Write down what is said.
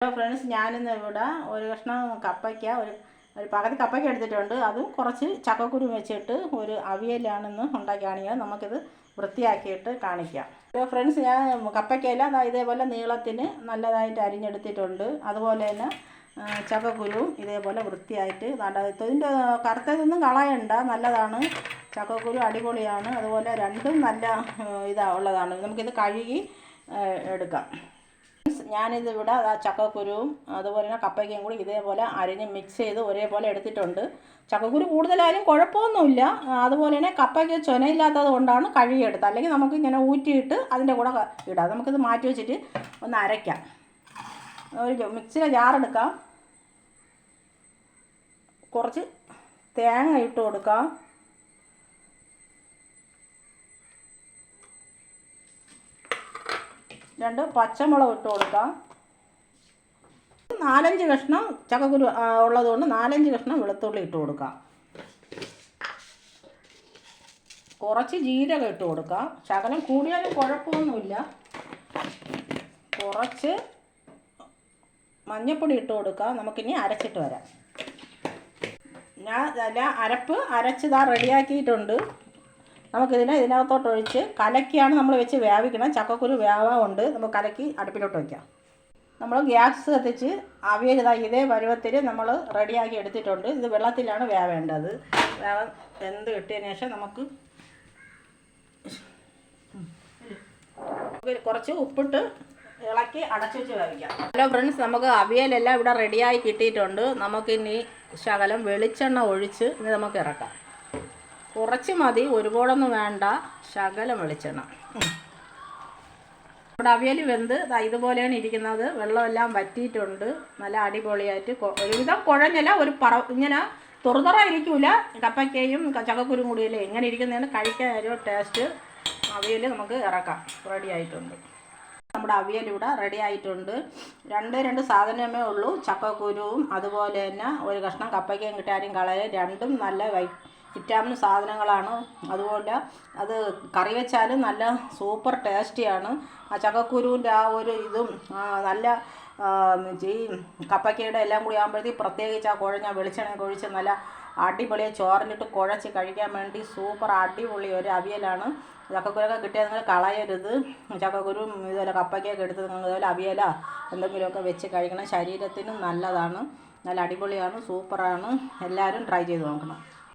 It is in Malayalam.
ഹലോ ഫ്രണ്ട്സ് ഞാനിന്ന് ഇവിടെ ഒരു കഷ്ണം കപ്പയ്ക്ക ഒരു ഒരു പകുതി കപ്പയ്ക്ക എടുത്തിട്ടുണ്ട്. അതും കുറച്ച് ചക്കക്കുരു വെച്ചിട്ട് ഒരു അവിയലാണെന്ന് ഉണ്ടാക്കി നമുക്കിത് വൃത്തിയാക്കിയിട്ട് കാണിക്കാം. ഹലോ ഫ്രണ്ട്സ് ഞാൻ കപ്പയ്ക്കയില ഇതേപോലെ നീളത്തിന് നല്ലതായിട്ട് അരിഞ്ഞെടുത്തിട്ടുണ്ട്. അതുപോലെ തന്നെ ചക്കക്കുരു ചക്കക്കുരുവും ഇതേപോലെ വൃത്തിയായിട്ട് ദാണ്ട ഇതിന്റെ കറുത്തതൊന്നും കളയണ്ട. നല്ലതാണ്. ചക്കക്കുരു അടിപൊളിയാണ്. അതുപോലെ രണ്ടും നല്ല ഇതാ ഉള്ളതാണ്. നമുക്കിത് കഴുകി എടുക്കാം. ഞാനിത് ഇവിടെ ആ ചക്കക്കുരുവും അതുപോലെ തന്നെ കപ്പയ്ക്കയും കൂടി ഇതേപോലെ അരിഞ്ഞ് മിക്സ് ചെയ്ത് ഒരേപോലെ എടുത്തിട്ടുണ്ട്. ചക്കക്കുരു കൂടുതലായാലും കുഴപ്പമൊന്നുമില്ല. അതുപോലെ തന്നെ കപ്പയ്ക്ക് ചൊനയില്ലാത്തത് കൊണ്ടാണ് കഴുകിയെടുത്തത്. അല്ലെങ്കിൽ നമുക്ക് ഇങ്ങനെ ഊറ്റിയിട്ട് അതിന്റെ കൂടെ ഇടാം. നമുക്കിത് മാറ്റി വെച്ചിട്ട് ഒന്ന് അരയ്ക്കാം. ഒരു മിക്സിയിലെ ജാറെടുക്കാം കുറച്ച് തേങ്ങ ഇട്ട് കൊടുക്കാം. രണ്ട് പച്ചമുളക് ഇട്ട് കൊടുക്കാം. നാലഞ്ച് കഷ്ണം ചക്കക്കുരു ഉള്ളതുകൊണ്ട് നാലഞ്ച് കഷ്ണം വെളുത്തുള്ളി ഇട്ട് കൊടുക്കാം. കുറച്ച് ജീരകം ഇട്ട് കൊടുക്കാം. ശകലം കൂടിയാലും കുഴപ്പമൊന്നുമില്ല. കുറച്ച് മഞ്ഞൾപ്പൊടി ഇട്ട് കൊടുക്കാം. നമുക്കിനി അരച്ചിട്ട് വരാം. ഞാൻ അല്ല അരപ്പ് അരച്ചിതാ റെഡിയാക്കിയിട്ടുണ്ട് നമുക്കിതിനെ ഇതിനകത്തോട്ട് ഒഴിച്ച് കലക്കിയാണ് നമ്മൾ വെച്ച് വേവിക്കണം. ചക്കക്കുരു വേവുണ്ട് നമ്മൾ കലക്കി അടുപ്പിലോട്ട് വയ്ക്കാം. നമ്മൾ ഗ്യാസ് കത്തിച്ച് അവിയലിതാ ഇതാ പരുവത്തിൽ നമ്മൾ റെഡിയാക്കി എടുത്തിട്ടുണ്ട്. ഇത് വെള്ളത്തിലാണ് വേവേണ്ടത്. വേവ എന്ത് കിട്ടിയതിന് ശേഷം നമുക്ക് കുറച്ച് ഉപ്പിട്ട് ഇളക്കി അടച്ചു വെച്ച് വേവിക്കാം. ഹലോ ഫ്രണ്ട്സ് നമുക്ക് അവിയലെല്ലാം ഇവിടെ റെഡിയായി കിട്ടിയിട്ടുണ്ട്. നമുക്കിനി ശകലം വെളിച്ചെണ്ണ ഒഴിച്ച് ഇനി നമുക്ക് ഇറക്കാം. കുറച്ച് മതി ഒരുപാടൊന്നും വേണ്ട. ശകലം വെളിച്ചെണ്ണ. നമ്മുടെ അവിയൽ വെന്ത് ഇതുപോലെയാണ് ഇരിക്കുന്നത്. വെള്ളമെല്ലാം വറ്റിയിട്ടുണ്ട്. നല്ല അടിപൊളിയായിട്ട് ഒരുവിധം കുഴഞ്ഞല്ല ഒരു പറ ഇങ്ങനെ തുറതുറ ഇരിക്കൂല കപ്പയ്ക്കയും ചകക്കുരും കൂടിയല്ലേ ഇങ്ങനെ ഇരിക്കുന്നതിന് കഴിക്കാൻ ഒരു ടേസ്റ്റ് അവിയൽ നമുക്ക് ഇറക്കാം. റെഡി ആയിട്ടുണ്ട്. നമ്മുടെ അവിയൽ ഇവിടെ റെഡി ആയിട്ടുണ്ട്. രണ്ട് രണ്ട് സാധനമേ ഉള്ളൂ. ചക്കക്കുരുവും അതുപോലെ തന്നെ ഒരു കഷ്ണം കപ്പയ്ക്കയും കിട്ടാനും കളയും രണ്ടും നല്ല വൈ വിറ്റാമിൻ സാധനങ്ങളാണ്. അതുപോലെ അത് കറി വെച്ചാലും നല്ല സൂപ്പർ ടേസ്റ്റിയാണ്. ആ ചക്കക്കുരുവിന്റെ ആ ഒരു ഇതും നല്ല ഈ കപ്പയ്ക്കയുടെ എല്ലാം കൂടി ആകുമ്പോഴത്തേക്ക് പ്രത്യേകിച്ച് ആ കുഴഞ്ഞ വെളിച്ചെണ്ണ ഒഴിച്ച് നല്ല അടിപൊളിയായി ചോറിലിട്ട് കുഴച്ച് കഴിക്കാൻ വേണ്ടി സൂപ്പർ അടിപൊളി ഒരു അവിയലാണ്. ചക്കക്കുരൊക്കെ കിട്ടിയാൽ നിങ്ങൾ കളയരുത്. ചക്കക്കുരും ഇതുപോലെ കപ്പയ്ക്കൊക്കെ എടുത്ത് നിങ്ങൾ ഇതുപോലെ അവിയല എന്തെങ്കിലുമൊക്കെ വെച്ച് കഴിക്കണം. ശരീരത്തിനും നല്ലതാണ്. നല്ല അടിപൊളിയാണ് സൂപ്പറാണ്. എല്ലാവരും ട്രൈ ചെയ്ത് നോക്കണം.